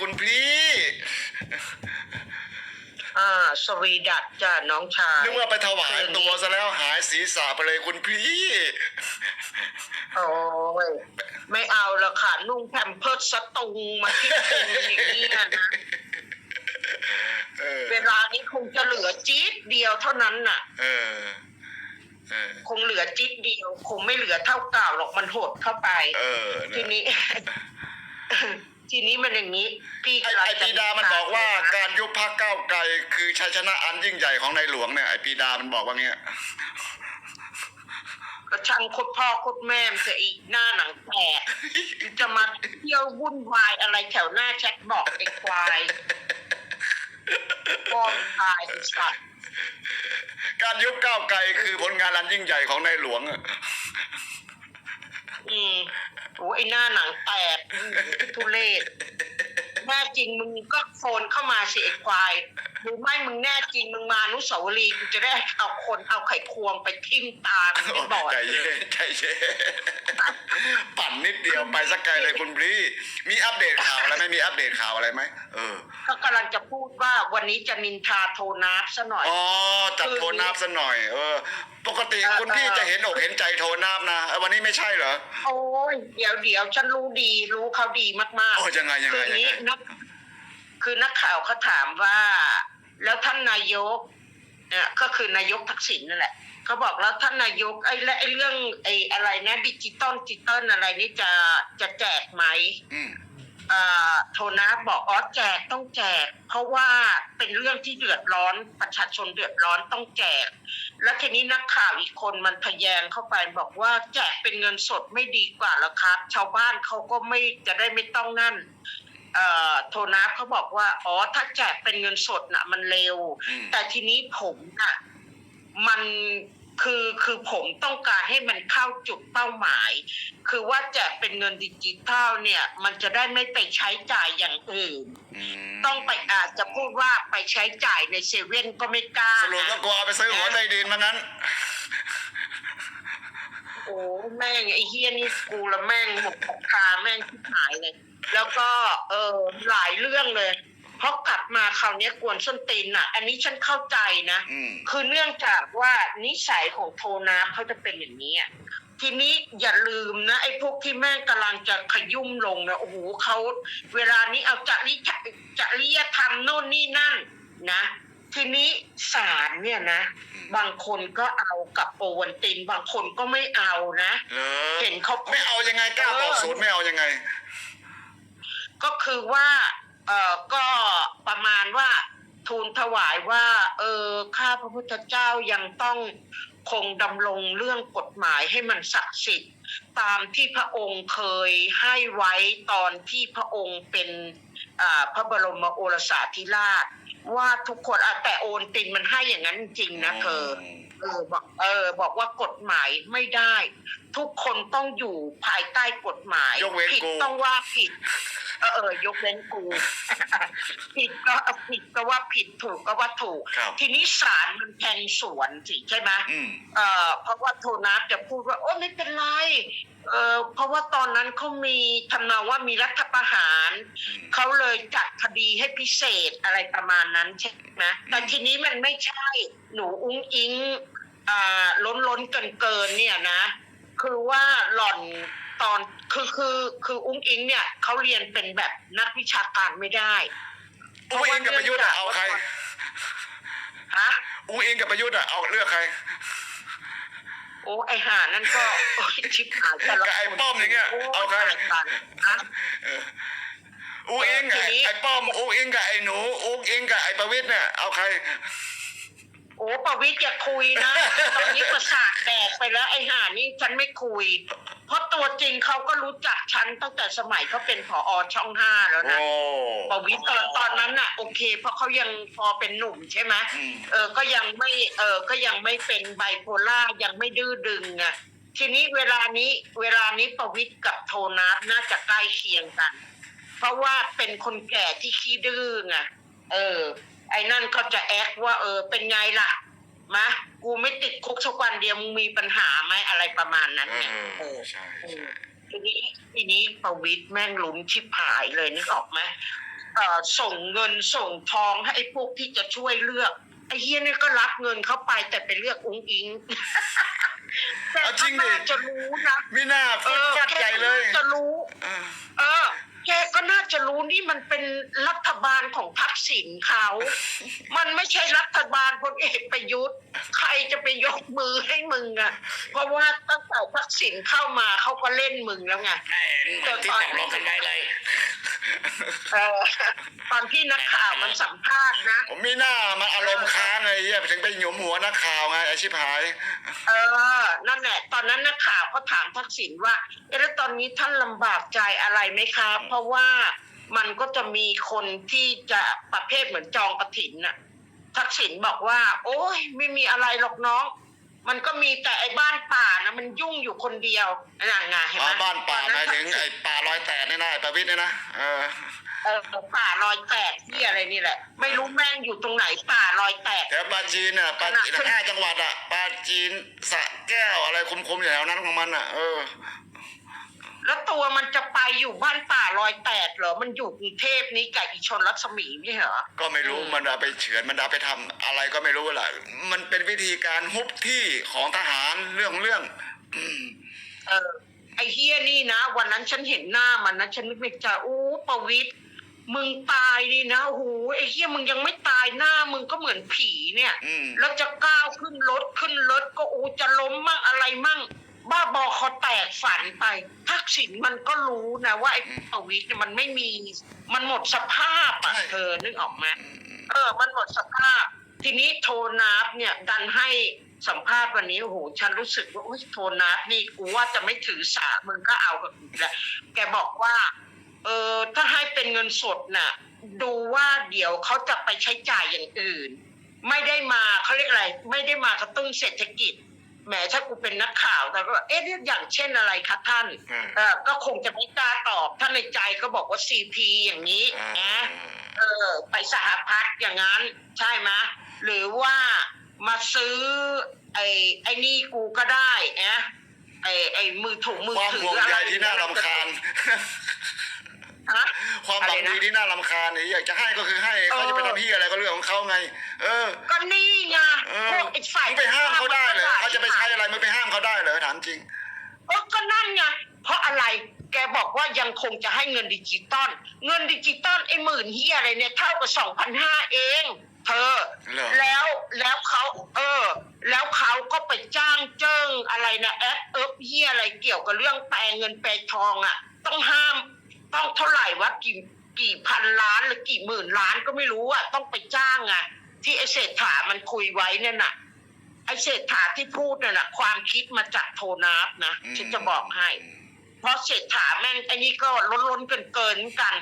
คุณพี่ อ่า สวีดัตจ้ะน้องชายนึกว่าไปถวายตัวซะแล้วหายศีรษะไปเลยคุณพี่ โอ้ยไม่เอาละค่ะนุ่งแพมเพิร์สสตุงมาที่ตึงอย่างนี้ยนะเออเวลานี้คงจะเหลือจี๊ดเดียวเท่านั้นน่ะ เออเออคงเหลือจิ๊ดเดียว คงไม่เหลือเท่าเก่าหรอกมันหดเข้าไป เออทีนะนี้ ทีนี้มันอย่างนี้ พี่ไอ้กำลังไอ้จะปีดามันบอกว่าการยุบพักก้าวไกล คือชัยชนะอันยิ่งใหญ่ของในหลวงเนี่ยไอ้ปีดามันบอกว่าเงี้ยก็ช่างโคตรพ่อโคตรแม่มนจะอีกหน้าหนังแตกจะมาเที่ยววุ่นวายอะไรแถวหน้าแชทบอกไอ้ควายพ่อมนตายไอ้สัตว์การยุบก้าวไกลคือผลงานอันยิ่งใหญ่ของในหลวงอะอืมโอ้ไอ้หน้าหนังแตก ทุเรศ แน่จริงมึงก็โฟนเข้ามาสิไอ้ควายหรือไม่มึงแน่จริงมึงมาอนุสาวรีย์กูจะได้เอาคนเอาไข่ควงไปทิ่มตามึงให้บอดใจเย็นใจเย็นปั่นนิดเดียวไปสักไกลเลยคุณพี่มีอัปเดตข่าวอะไรไหมมีอัปเดตข่าวอะไรไหมเออ ก็กำลังจะพูดว่าวันนี้จะนินทาโทนาฟซะหน่อยอ๋อจัดโทนน้ำซะหน่อย เออ ปกติเออคุณพี่จะเห็นอกเห็นใจโทนน้ำนะเออวันนี้ไม่ใช่เหรอโอ้ยเดี๋ยวเดี๋ยวฉันรู้ดีรู้เขาดีมากโอ้ยังไงยังคืไงอยังนี้ไงนักคือนักข่าวเขาถามว่า แล้วท่านนายกเนี่ยก็คือนายกทักษิณนั่นแหละเขาบอกแล้วท่านนายกไอ้และไอ้เรื่องไอ้อะไรนะดิจิตอลดิจิตอลอะไรนี่จะจะแจกไหมอืมอ่าโทนะบอกอ๋อแจกต้องแจก เพราะว่าเป็นเรื่องที่เดือดร้อนประชาชนเดือดร้อนต้องแจก แล้วทีนี้นักข่าวอีกคนมันทะแยงเข้าไปบอกว่าแจกเป็นเงินสดไม่ดีกว่าเหรอครับ ชาวบ้านเขาก็ไม่จะได้ไม่ต้องนั่นเอ่อ โทนะเขาบอกว่า อ๋อ ถ้าแจกเป็นเงินสดน่ะ มันเร็วอืมแต่ทีนี้ผมน่ะ มันคือคือผมต้องการให้มันเข้าจุดเป้าหมาย คือว่าแจกเป็นเงินดิจิทัลเนี่ย มันจะได้ไม่ไปใช้จ่ายอย่างอื่นอืมต้องไปอาจจะพูดว่าไปใช้จ่ายในเซเว่นก็ไม่กล้าสรุปก็นะกลัวเอาไปซื้อหัวใต้ดินมางั้นโอ้แม่งไอ้เฮียนี่กูละแม่งหมดปกคาแม่งที่หายเลย แล้วก็เออหลายเรื่องเลยเพราะกลับมาคราวเนี้ยกวนส้นตีนอะ อันนี้ฉันเข้าใจนะ อืม คือเนื่องจากว่านิสัยของโทนาเขาจะเป็นอย่างนี้อะทีนี้อย่าลืมนะ ไอ้พวกที่แม่งกำลังจะขยุ่มลงนะโอ้โหเขาเวลานี้เอาจริยจริยธรรมโน่นนี่นั่นนะ ทีนี้ศาลเนี่ยนะ บางคนก็เอากับโอวันติน บางคนก็ไม่เอานะ เหรอเห็นเขา ไม่เอายังไงกล้าบอกสูตรไม่เอายังไง ก็คือว่าเออก็ประมาณว่าทูลถวายว่า เออข้าพระพุทธเจ้ายังต้องคงดำรงเรื่องกฎหมายให้มันศักดิ์สิทธิ์ตามที่พระองค์เคยให้ไว้ตอนที่พระองค์เป็นอ่าพระบรมโอรสาธิราช ว่าทุกคนอะแต่โอนตินมันให้อย่างนั้นจริงๆนะเธอ เออบอกเออ บอกว่ากฎหมายไม่ได้ ทุกคนต้องอยู่ภายใต้กฎหมายยกเว้นผิดกู ต้องว่าผิด เออเออยกเว้นกู ผิดก็ผิดก็ว่าผิดถูกก็ว่าถูก ครับ ทีนี้ศาลมันแทงสวนสิใช่ไหม อืม เอ่อเพราะว่าโทนัสจะพูดว่าโอ้ไม่เป็นไรเออเพราะว่าตอนนั้นเขามีทำนองว่ามีรัฐประหาร เขาเลยจัดคดีให้พิเศษอะไรประมาณนั้นใช่ไหมแต่ทีนี้มันไม่ใช่ หนูอุ้งอิงอ่าล้นล้นเกินเกินๆเนี่ยนะ คือว่าหล่อนตอนคือคือคืออุ้งอิงเนี่ยเขาเรียนเป็นแบบนักวิชาการไม่ได้อุ้งอิงกับประยุทธ์อะเอาใครฮะอุ้งอิงกับประยุทธ์อะเอาเลือกใคร โอ้ไอห่านั่นก็โอ้ยชิบหายแต่ละกับไอ้คนป้อมอย่างเงี้ยเอาใครตยกันฮะ อุ้งอิงทีกับนี้ ไอ้ป้อมอุ้งอิงกับไอ้หนูอุ้งอิงกับไอ้ประวิตรเนี่ยเอาใคร โอ้ประวิตรอย่าคุยนะ ตอนนี้ประสาทแดกไปแล้วไอ้ห่านี่ฉันไม่คุย เพราะตัวจริงเขาก็รู้จักฉันตั้งแต่สมัยเขาเป็นผอช่องห้าแล้วนะ โอ้ ประวิตรตอนตอนนั้นน่ะโอเค เพราะเขายังพอเป็นหนุ่มใช่ไหมอืม เออก็ยังไม่เออก็ยังไม่เป็นไบโพล่ายังไม่ดื้อดึงไงทีนี้เวลานี้เวลานี้ประวิตรกับโทนัสน่าจะใกล้เคียงกัน เพราะว่าเป็นคนแก่ที่ขี้ดื้อไงเออ ไอ้นั่นก็จะแอคว่า เออ เป็นไงล่ะมะกูไม่ติดคุกสักวันเดียวมึงมีปัญหาไหมอะไรประมาณนั้นเอไงอเออใช่ใช่ทีนี้ทีนี้ประวิตรแม่งหลุมชิบหายเลยนึกออกไหมเอ่อส่งเงินส่งทองให้ไอ้พวกที่จะช่วยเลือกไอ้เฮียนี่ก็รับเงินเข้าไปแต่ไปเลือกอุ้งอิงแต่เอาจริก็งดิน่าจะรู้นะมีหน้าเอฟาด อ ฟัด แก ใหญ่เล ก็ ย น่าจะรู้ เออ เออ แกก็น่าจะรู้นี่มันเป็นรัฐบาลของทักษิณเขา มันไม่ใช่รัฐบาลพลเอกประยุทธ์ ใครจะไปยกมือให้มึงอะ เพราะว่าตั้งแต่ทักษิณเข้ามาเขาก็เล่นมึงแล้วไงแหมเหมือนที่ตกลงกันไว้เลยเออตอนที่นักข่าวมันสัมภาษณ์นะ ผมมีหน้ามันอารมณ์ค้างไงเหี้ยถึงไปหยุมหัวนักข่าวไงไอชิบหาย เออ นั่นแหละ ตอนนั้นนักข่าวเขาถามทักษิณว่าเอ๊ะแล้วตอนนี้ท่านลำบากใจอะไรไหมครับเพราะว่ามันก็จะมีคนที่จะประเภทเหมือนจองกระถินน่ะ ทักษิณบอกว่า โอ้ยไม่มีอะไรหรอกน้อง มันก็มีแต่ไอ้บ้านป่านะมันยุ่งอยู่คนเดียวนั่นไงเห็นไหอ๋มบ้านป่าหมายถึงไอ้ป่า ลอยแตกเนี่ยนะไอ้ประวิตรเนี่ยนะเออเออป่าลอยแตกที่อะไรนี่แหละ ไม่รู้แม่งอยู่ตรงไหนป่าลอยแตก แถวปราจีนน่ะปราจีนขนาด ห้าจังหวัดอะปราจีนสระแก้วอะไรคุมๆอยู่แถวนั้นของมันอะเออแล้วตัวมันจะไปอยู่บ้านป่าลอยแตกเหรอ มันอยู่กรุงเทพนี้กับอีชนรัศมีไม่ใช่เหรอ ก็ไม่รู้อืมมันเอาไปเฉือนมันเอาไปทำอะไรก็ไม่รู้แหละมันเป็นวิธีการฮุบที่ของทหารเรื่องเรื่องอืมเออไอ้เฮียนี่นะ วันนั้นฉันเห็นหน้ามันนะฉันนึกในใจอู้ประวิตรมึงตายดีนะโอ้โหไอ้เฮียมึงยังไม่ตายหน้า มึงก็เหมือนผีเนี่ยอืม แล้วจะก้าวขึ้นรถขึ้นรถก็อูจะล้มมั่งอะไรมั่ง บ้าบอคอแตกฝันไป ทักษิณมันก็รู้นะว่าไอ้ประวิตรเนี่ยมันไม่มี มันหมดสภาพอะเธอนึกออกไหม เออ มันหมดสภาพ ทีนี้โทนับเนี่ย ดันให้ สัมภาษณ์วันนี้โอ้โหฉันรู้สึกว่าโอ้ยโทนับนี่กูว่าจะไม่ถือสามึงก็เอากับกูแหละแกบอกว่า เออถ้าให้เป็นเงินสดน่ะ ดูว่าเดี๋ยวเขาจะไปใช้จ่ายอย่างอื่น ไม่ได้มาเขาเรียกอะไร ไม่ได้มากระตุ้นเศรษฐกิจแหมถ้ากูเป็นนักข่าวแต่ก็เอ๊ะอย่างเช่นอะไรคะท่านอืมเออก็คงจะไม่กล้าตอบท่านในใจก็บอกว่าซีพีอย่างนี้อ่านะเออ ไปสหพัฒน์อย่างนั้น ใช่ไหมหรือว่า มาซื้อ ไอ้ไอ้นี่กูก็ได้นะไอ้ไอ้มือถุงมือความถือห่วงอะไรใยที่น่ารำคาญ ฮะ ความหวังดีที่น่ารำคาญนี่อยากจะให้ก็คือให้เขาจะไปทำพี่อะไรก็เรื่องของเขาไง เออ ก็นี่ไงเอพอวกไอ้ฝ่ายมึงไปห้ามเขาได้เหรอเขาจะไปใช้อะไรมึงไปห้ามเขาได้เหรอถามจริง เออก็นั่นไงเพราะอะไรแกบอกว่ายังคงจะให้เงินดิจิตอลเงินดิจิตอลไอ้หมื่นเฮียอะไรเนี่ยเท่ากับสองพันห้าเอง เธอ เหรอ แล้วแล้วเขาเออ แล้วเขาก็ไปจ้างเจิ้งอะไรนะแอปเอิบเฮียอะไรเกี่ยวกับเรื่องแปลเงินแปลทองอะ ต้องห้ามต้องเท่าไหร่วะกี่กี่พันล้านหรือกี่หมื่นล้านก็ไม่รู้อะต้องไปจ้างอะ ที่ไอเศรษฐามันคุยไว้เนี่ยน่ะ ไอเศรษฐาที่พูดเนี่ยน่ะ ความคิดมาจากโทนัสนะฉันจะบอกให้ เพราะเศรษฐาแม่งไอ้นี่ก็ล้นล้นเกินเกินๆกัน